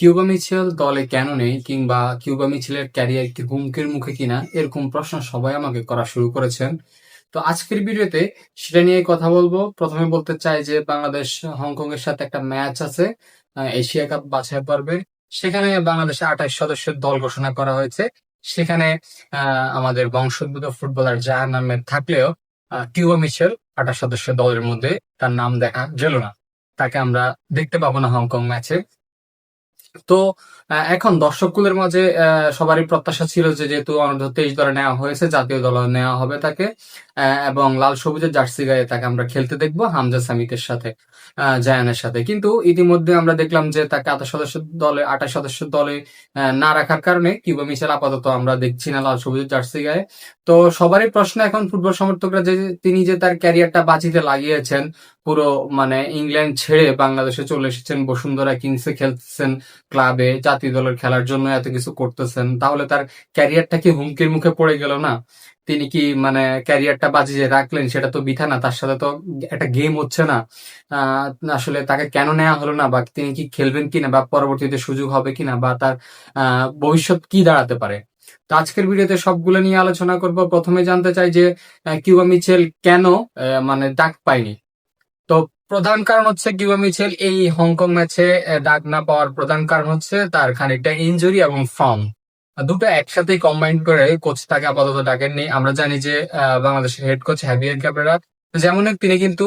Cuba Mitchell দলে কেন নেই কিংবা কিউবা মিচেলের ক্যারিয়ার কি হুমকির মুখে কিনা, এরকম প্রশ্ন সবাই আমাকে করা শুরু করেছেন। তো আজকের ভিডিওতে সেটা নিয়ে কথা বলব। প্রথমে বলতে চাই যে বাংলাদেশ হংকং এর সাথে একটা ম্যাচ আছে এশিয়া কাপ বাছাই পর্বে। সেখানে বাংলাদেশে আঠাশ সদস্যের দল ঘোষণা করা হয়েছে। সেখানে আমাদের বংশোদ্ভূত ফুটবলার জাহান আহমেদ থাকলেও কিউবা মিচেল আঠাশ সদস্যের দলের মধ্যে তার নাম দেখা গেল না। তাকে আমরা দেখতে পাবো না হংকং ম্যাচে। তো এখন দর্শককুলের মাঝে সবারই প্রত্যাশা ছিল যে যেহেতু তেইশ দলে নেওয়া হয়েছে, জাতীয় দলে নেওয়া হবে তাকে। এবং লাল সবুজের জার্সি গায়ে তাকে আমরা খেলতে দেখব, হামজা সামিতের সাথে জায়ানের সাথে। কিন্তু ইতিমধ্যে আমরা দেখলাম যে তাকে আঠাশ সদস্য দলে, আঠাশ সদস্য দলে না রাখার কারণে কিউবা মিচেল আপাতত আমরা দেখছি না লাল সবুজের জার্সি গায়ে। তো সবারই প্রশ্ন এখন ফুটবল সমর্থকরা যে, তিনি যে তার ক্যারিয়ারটা বাজিতে লাগিয়েছেন, পুরো মানে ইংল্যান্ড ছেড়ে বাংলাদেশে চলে এসেছেন, বসুন্ধরা কিংসে খেলতেছেন ক্লাবে, জাতীয় দলের খেলার জন্য এত কিছু করতেছেন, তাহলে তার ক্যারিয়ারটা কি হুমকির মুখে পড়ে গেল না? তিনি কি মানে ক্যারিয়ারটা বাজিয়ে রাখলেন সেটা তো বিথা না, তার সাথে তো একটা গেম হচ্ছে না। আসলে তাকে কেন নেওয়া হলো না বা তিনি কি খেলবেন কিনা বা পরবর্তীতে সুযোগ হবে কিনা বা তার ভবিষ্যৎ কি দাঁড়াতে পারে? তো আজকের ভিডিওতে সবগুলো নিয়ে আলোচনা করব। প্রথমে জানতে চাই যে কিউবা মিচেল কেন মানে ডাক পায়নি? তো প্রধান কারণ হচ্ছে কিউবা মিচেল এই হংকং ম্যাচে ডাক না পাওয়ার প্রধান কারণ হচ্ছে তার খানিকটা ইনজুরি এবং ফর্ম দুটো একসাথে কম্বাইন করে কোচ তাকে আপাতত ডাকেননি। আমরা জানি যে বাংলাদেশের হেড কোচ হ্যাভিয়ার ক্যাপেরা যেমন তিনি কিন্তু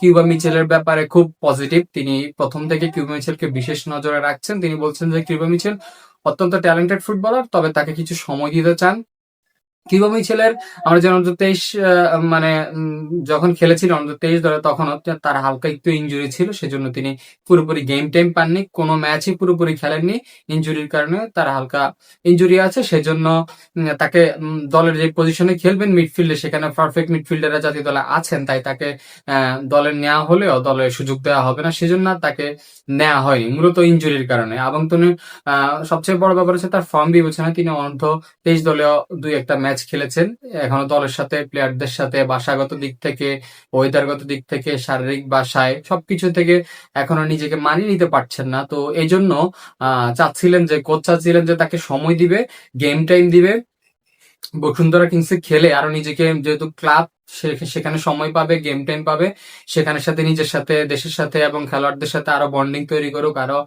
কিউবা মিচেলের ব্যাপারে খুব পজিটিভ তিনি প্রথম থেকে কিউবা মিচেলকে বিশেষ নজরে রাখছেন। তিনি বলছেন যে, কিউবা মিচেল অত্যন্ত ট্যালেন্টেড ফুটবলার তবে তাকে কিছু সময় দিতে চান। কিউবা মিচেলের আমরা যেন অন্তত তেইশ মানে যখন খেলেছিল অন্তত তেইশ দলে তখন তার হালকা একটু ইনজুরি ছিল, সেজন্য তিনি পুরোপুরি গেম টাইম পাননি, কোনো ম্যাচই পুরোপুরি খেলেননি। ইনজুরির কারণে তার হালকা ইনজুরি আছে, সেজন্য তাকে দলের যে পজিশনে খেলবেন মিডফিল্ডে সেখানে পারফেক্ট মিডফিল্ডাররা জাতীয় দলে আছেন, তাই তাকে দলে নেওয়া হলেও দলে সুযোগ দেওয়া হবে না, সেজন্য তাকে নেওয়া হয়নি, মূলত ইনজুরির কারণে। এবং তিনি সবচেয়ে বড় ব্যাপার হচ্ছে তার ফর্ম বিবেচনায় তিনি অনূর্ধ্ব তেইশ দলেও দুই একটা ম্যাচ খেলেছেন। এখনও দলের সাথে, প্লেয়ারদের সাথে বাসাগত দিক থেকে ওয়েদারগত দিক থেকে, শারীরিক বাসায় সবকিছু থেকে এখনও নিজেকে মানিয়ে নিতে পারছেন না। তো এই জন্য চাচ্ছিলেন যে কোচ চাচ্ছিলেন যে, তাকে সময় দিবে গেম টাইম দিবে। বসুন্ধরা কিংসে খেলে আরও নিজেকে, যেহেতু ক্লাব সেখানে সময় পাবে গেম টাইম পাবে সেখানে সাথে নিজের সাথে, দেশের সাথে এবং খেলোয়াড়দের সাথে আরও বন্ডিং তৈরি করুক, আরও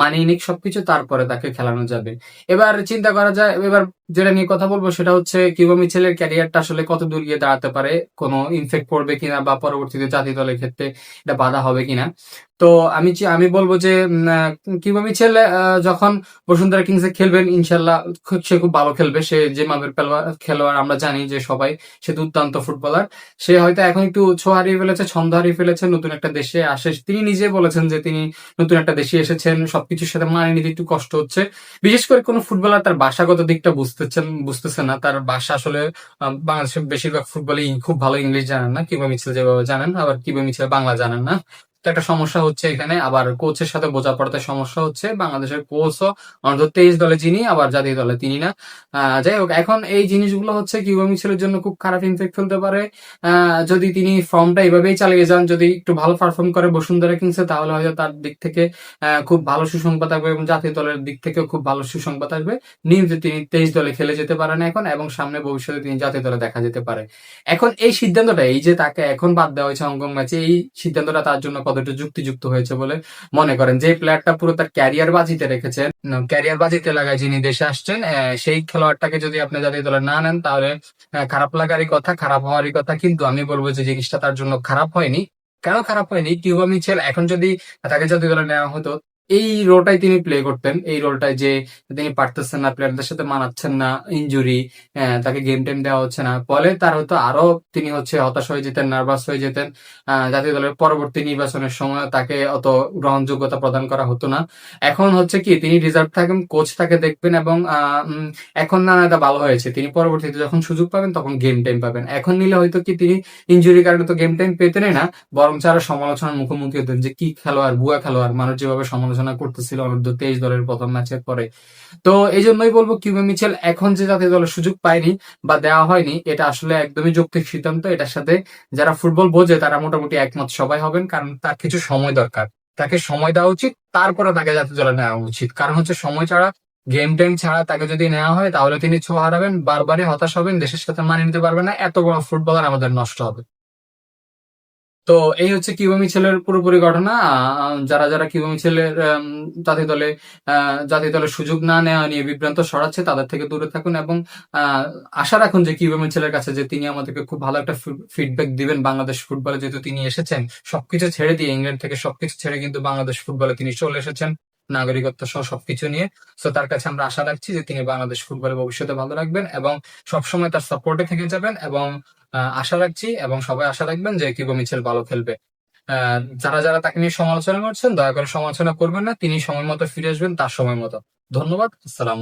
মানিয়ে নিক, সবকিছু তারপরে তাকে খেলানো যাবে। এবার চিন্তা করা যায়, এবার যেটা নিয়ে কথা বলব সেটা হচ্ছে কিউবা মিচেলের ক্যারিয়ারটা আসলে কত দূর গিয়ে দাঁড়াতে পারে, কোনো ইনফেক্ট পড়বে কিনা বা পরবর্তীতে জাতীয় দলের ক্ষেত্রে এটা বাধা হবে কিনা। তো আমি আমি বলব যে কিউবা মিচেল যখন বসুন্ধরা কিংসে খেলবেন, ইনশাল্লাহ সে খুব ভালো খেলবে। সে যে মাপের খেলোয়াড় আমরা জানি যে সবাই, সে দুর্দান্ত ফুটবলার। সে হয়তো এখন একটু ছো হারিয়ে ফেলেছে, ছন্দ হারিয়ে ফেলেছে, নতুন একটা দেশে আসে। তিনি নিজে বলেছেন যে তিনি নতুন একটা দেশে এসেছেন, সবকিছুর সাথে মানিয়ে নিতে একটু কষ্ট হচ্ছে। বিশেষ করে কোনো ফুটবলার তার ভাষাগত দিকটা বুঝতেছেন বুঝতেছে না। তার ভাষা আসলে বাংলাদেশের বেশিরভাগ ফুটবলই খুব ভালো ইংলিশ জানেন না কীভাবে মিছিল যেভাবে জানেন, আবার কিংবা মিছিল বাংলা জানেন না। তো একটা সমস্যা হচ্ছে এখানে। আবার কোচের সাথে বোঝাপড়াতে সমস্যা হচ্ছে। বাংলাদেশের কোচও অন্তত তেইশ দলে যিনি, আবার জাতীয় দলে তিনি না। যাই হোক, এখন এই জিনিসগুলো হচ্ছে কিউবা মিছিলের জন্য খুব খারাপ ইমপ্যাক্ট ফেলতে পারে। যদি তিনি ফর্মটা এভাবেই চালিয়ে যান, যদি একটু ভালো পারফর্ম করে বসুন্ধরা কিংসে তাহলে হয়তো তার দিক থেকে খুব ভালো সুসংবাদ আসবে এবং জাতীয় দলের দিক থেকেও খুব ভালো সুসংবাদ আসবে। নিয়মিত তিনি তেইশ দলে খেলে যেতে পারেন এখন এবং সামনে ভবিষ্যতে তিনি জাতীয় দলে দেখা যেতে পারে। এখন এই সিদ্ধান্তটা, এই যে তাকে এখন বাদ দেওয়া হয়েছে হংকং ম্যাচে, এই সিদ্ধান্তটা তার জন্য কতটা যুক্তিযুক্ত হয়েছে বলে মনে করেন। যে প্লেয়ারটা পুরো তার ক্যারিয়ার বাজিতে রেখেছেন ক্যারিয়ার বাজিতে লাগায় যিনি দেশে আসছেন সেই খেলোয়াড়টাকে যদি আপনি জাতীয় দলে না নেন, তাহলে খারাপ লাগারই কথা, খারাপ হওয়ারই কথা, কিন্তু আমি বলব যে জিনিসটা তার জন্য খারাপ হয়নি। কেন খারাপ হয়নি? কিউবা মিচেল এখন যদি তাকে জাতীয় দলে নেওয়া হতো এই রোলটাই তিনি প্লে করতেন। এই রোলটাই যে তিনি পারতেছেন না প্লেয়ারদের সাথে মানাচ্ছেন না ইনজুরি তাকে গেম টাইম দেওয়া হচ্ছে না। ফলে তার হয়তো আরও তিনি হচ্ছে হতাশ হয়ে যেতেন নার্ভাস হয়ে যেতেন। জাতীয় দলের পরবর্তী নির্বাচনের সময় তাকে অত গ্রহণযোগ্যতা প্রদান করা হতো না। এখন হচ্ছে কি, তিনি রিজার্ভ থাকেন কোচ তাকে দেখবেন এবং এখন না এটা ভালো হয়েছে। তিনি পরবর্তীতে যখন সুযোগ পাবেন তখন গেম টাইম পাবেন। এখন নিলে হয়তো কি তিনি ইনজুরির কারণে তো গেম টাইম পেতেনই না বরং আরও সমালোচনার মুখোমুখি হতেন যে কি খেলোয়াড় বুয়া খেলোয়াড়, মানুষ যেভাবে সমালোচনা করতেছিল অনূর্ধ্ব তেইশ দলের প্রথম ম্যাচের পরে। তো এই জন্যই বলব কিউবা মিচেল এখন যে জাতীয় দলের সুযোগ পায়নি বা দেওয়া হয়নি, এটা আসলে একদমই যৌক্তিক সিদ্ধান্ত। এটার সাথে যারা ফুটবল বোঝে তারা মোটামুটি একমত সবাই হবেন, কারণ তার কিছু সময় দরকার। তাকে সময় দেওয়া উচিত, তারপরে তাকে জাতীয় দলে নেওয়া উচিত। কারণ হচ্ছে সময় ছাড়া গেম টাইম ছাড়া তাকে যদি নেওয়া হয় তাহলে তিনি ছো হারাবেন, বারবারই হতাশ হবেন, দেশের সাথে মানিয়ে নিতে পারবেন না, এত বড় ফুটবলার আমাদের নষ্ট হবে। তো এই হচ্ছে কিউবা মিছেলের পুরোপুরি ঘটনা যারা যারা কিউবা মিছেলের জাতীয় দলে জাতীয় দলের সুযোগ না নেওয়া নিয়ে বিভ্রান্ত সরাচ্ছে তাদের থেকে দূরে থাকুন এবং আশা রাখুন যে কিউবা মিছেলের কাছে যে তিনি আমাদেরকে খুব ভালো একটা ফিডব্যাক দিবেন বাংলাদেশ ফুটবলে, যেহেতু তিনি এসেছেন, সবকিছু ছেড়ে দিয়ে ইংল্যান্ড থেকে সবকিছু ছেড়ে কিন্তু বাংলাদেশ ফুটবলে তিনি চলে এসেছেন। নাগরিকত্ব সহ সবকিছু নিয়ে। তো তার কাছে আমরা আশা রাখছি যে তিনি বাংলাদেশ ফুটবলে ভবিষ্যতে ভালো রাখবেন এবং সবসময় তার সাপোর্টে থেকে যাবেন এবং আশা রাখছি এবং সবাই আশা রাখবেন যে কিবো মিছেল ভালো খেলবে। যারা যারা তাকে নিয়ে সমালোচনা করছেন, দয়া করে সমালোচনা করবেন না, তিনি সময় মতো ফিরে আসবেন তার সময় মতো। ধন্যবাদ, আসসালাম